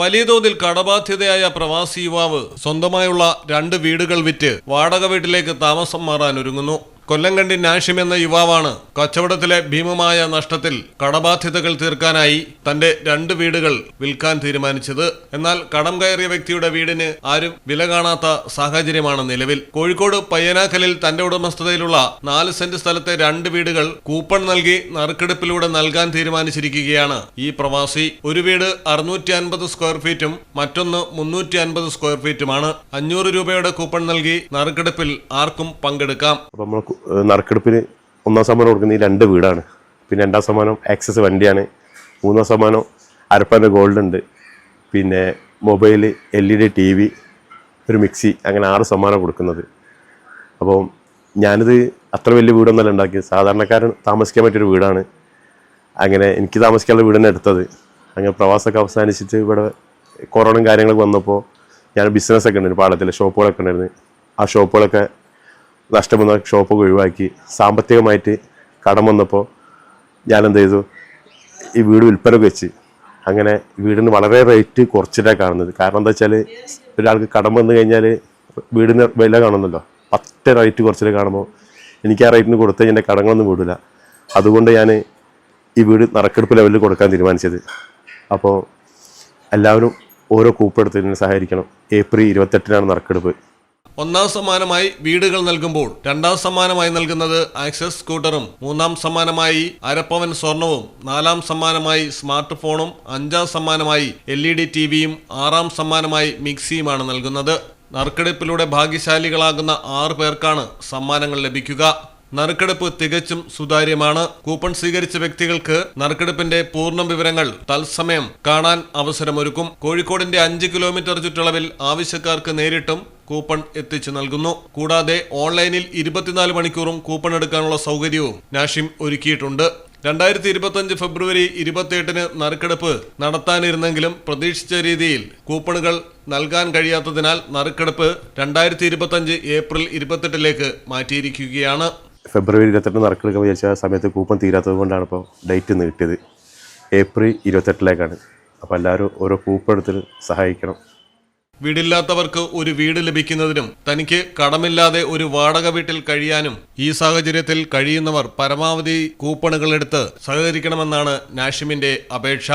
വലിയ തോതിൽ കടബാധ്യതയായ പ്രവാസി യുവാവ് സ്വന്തമായുള്ള രണ്ട് വീടുകൾ വിറ്റ് വാടക വീട്ടിലേക്ക് താമസം മാറാൻ ഒരുങ്ങുന്നു. കൊല്ലങ്കണ്ടി നാഷിം എന്ന യുവാവാണ് കച്ചവടത്തിലെ ഭീമമായ നഷ്ടത്തിൽ കടബാധ്യതകൾ തീർക്കാനായി തന്റെ രണ്ട് വീടുകൾ വിൽക്കാൻ തീരുമാനിച്ചത്. എന്നാൽ കടം കയറിയ വ്യക്തിയുടെ വീടിന് ആരും വില കാണാത്ത സാഹചര്യമാണ് നിലവിൽ. കോഴിക്കോട് പയ്യനാക്കലിൽ തന്റെ ഉടമസ്ഥതയിലുള്ള നാല് സെന്റ് സ്ഥലത്തെ രണ്ട് വീടുകൾ കൂപ്പൺ നൽകി നറുക്കെടുപ്പിലൂടെ നൽകാൻ തീരുമാനിച്ചിരിക്കുകയാണ് ഈ പ്രവാസി. ഒരു വീട് അറുന്നൂറ്റി അൻപത് സ്ക്വയർ ഫീറ്റും മറ്റൊന്ന് മുന്നൂറ്റി അൻപത് സ്ക്വയർ ഫീറ്റുമാണ്. അഞ്ഞൂറ് രൂപയുടെ കൂപ്പൺ നൽകി നറുക്കെടുപ്പിൽ ആർക്കും പങ്കെടുക്കാം. നറുക്കെടുപ്പിന് ഒന്നാം സമ്മാനം കൊടുക്കുന്ന ഈ രണ്ട് വീടാണ്. പിന്നെ രണ്ടാം സമ്മാനം ആക്സസ് വണ്ടിയാണ്. മൂന്നാം സമ്മാനം അരപ്പന്റെ ഗോൾഡ് ഉണ്ട്. പിന്നെ mobile L E D T V ഒരു മിക്സി അങ്ങനെ ആറ് സമ്മാനം കൊടുക്കുന്നത്. അപ്പോൾ ഞാനിത് അത്ര വലിയ വീടൊന്നല്ല ഉണ്ടാക്കിയത്. സാധാരണക്കാരൻ താമസിക്കാൻ പറ്റിയൊരു വീടാണ്. അങ്ങനെ എനിക്ക് താമസിക്കാനുള്ള വീട് തന്നെ എടുത്തത്. അങ്ങനെ പ്രവാസമൊക്കെ അവസാനിച്ചിട്ട് ഇവിടെ കൊറോണയും കാര്യങ്ങളൊക്കെ വന്നപ്പോൾ ഞാൻ ബിസിനസ്സൊക്കെ ഉണ്ടായിരുന്നു. പാടത്തിൽ ഷോപ്പുകളൊക്കെ ഉണ്ടായിരുന്നു. ആ ഷോപ്പുകളൊക്കെ നഷ്ടം വന്ന ഷോപ്പൊക്കെ ഒഴിവാക്കി സാമ്പത്തികമായിട്ട് കടം വന്നപ്പോൾ ഞാനെന്ത് ചെയ്തു? ഈ വീട് വിൽപ്പന വെച്ച് അങ്ങനെ വീടിന് വളരെ റേറ്റ് കുറച്ചിട്ടാണ് കാണുന്നത്. കാരണം എന്താ വെച്ചാൽ ഒരാൾക്ക് കടം വന്നു കഴിഞ്ഞാൽ വീടിന് വില കാണുന്നല്ലോ. പത്ത് റേറ്റ് കുറച്ചിട്ട് കാണുമ്പോൾ എനിക്ക് ആ റേറ്റിന് കൊടുത്ത് എന്റെ കടങ്ങളൊന്നും വിടില്ല അതുകൊണ്ട് ഞാൻ ഈ വീട് നറുക്കെടുപ്പ് ലെവലിൽ കൊടുക്കാൻ തീരുമാനിച്ചത്. അപ്പോൾ എല്ലാവരും ഓരോ കൂപ്പെടുത്തതിന് സഹായിക്കണം ഏപ്രിൽ ഇരുപത്തെട്ടിനാണ് നറുക്കെടുപ്പ്. ഒന്നാം സമ്മാനമായി വീടുകൾ നൽകുമ്പോൾ രണ്ടാം സമ്മാനമായി നൽകുന്നത് ആക്സസ് സ്കൂട്ടറും മൂന്നാം സമ്മാനമായി അരപ്പവൻ സ്വർണവും നാലാം സമ്മാനമായി സ്മാർട്ട് ഫോണും അഞ്ചാം സമ്മാനമായി എൽ ഇ ഡി ടി വിയും ആറാം സമ്മാനമായി മിക്സിയുമാണ് നൽകുന്നത്. നറുക്കെടുപ്പിലൂടെ ഭാഗ്യശാലികളാകുന്ന ആറു പേർക്കാണ് സമ്മാനങ്ങൾ ലഭിക്കുക. നറുക്കെടുപ്പ് തികച്ചും സുതാര്യമാണ്. കൂപ്പൺ സ്വീകരിച്ച വ്യക്തികൾക്ക് നറുക്കെടുപ്പിന്റെ പൂർണ വിവരങ്ങൾ തത്സമയം കാണാൻ അവസരമൊരുക്കും. കോഴിക്കോടിന്റെ അഞ്ച് കിലോമീറ്റർ ചുറ്റളവിൽ ആവശ്യക്കാർക്ക് നേരിട്ടും കൂപ്പൺ എത്തിച്ചു നൽകുന്നു. കൂടാതെ ഓൺലൈനിൽ ഇരുപത്തിനാല് മണിക്കൂറും കൂപ്പൺ എടുക്കാനുള്ള സൗകര്യവും നാഷിം ഒരുക്കിയിട്ടുണ്ട്. രണ്ടായിരത്തി ഇരുപത്തഞ്ച് ഫെബ്രുവരി ഇരുപത്തിയെട്ടിന് നറുക്കെടുപ്പ് നടത്താനിരുന്നെങ്കിലും പ്രതീക്ഷിച്ച രീതിയിൽ കൂപ്പണുകൾ നൽകാൻ കഴിയാത്തതിനാൽ നറുക്കെടുപ്പ് രണ്ടായിരത്തി ഇരുപത്തഞ്ച് ഏപ്രിൽ ഇരുപത്തെട്ടിലേക്ക് മാറ്റിയിരിക്കുകയാണ്. ഫെബ്രുവരി ഇരുപത്തെട്ട് നറുക്കെടുക്കാൻ വിചാരിച്ച സമയത്ത് കൂപ്പൺ തീരാത്തത് കൊണ്ടാണ് ഇപ്പോൾ ഡേറ്റ് നീട്ടിയത് ഏപ്രിൽ ഇരുപത്തെട്ടിലേക്കാണ് അപ്പോൾ എല്ലാവരും ഓരോ കൂപ്പൺ എടുത്ത് സഹായിക്കണം. വീടില്ലാത്തവർക്ക് ഒരു വീട് ലഭിക്കുന്നതിനും തനിക്ക് കടമില്ലാതെ ഒരു വാടക വീട്ടിൽ കഴിയാനും ഈ സാഹചര്യത്തിൽ കഴിയുന്നവർ പരമാവധി കൂപ്പണുകൾ എടുത്ത് സഹകരിക്കണമെന്നാണ് നാഷിമിന്റെ അപേക്ഷ.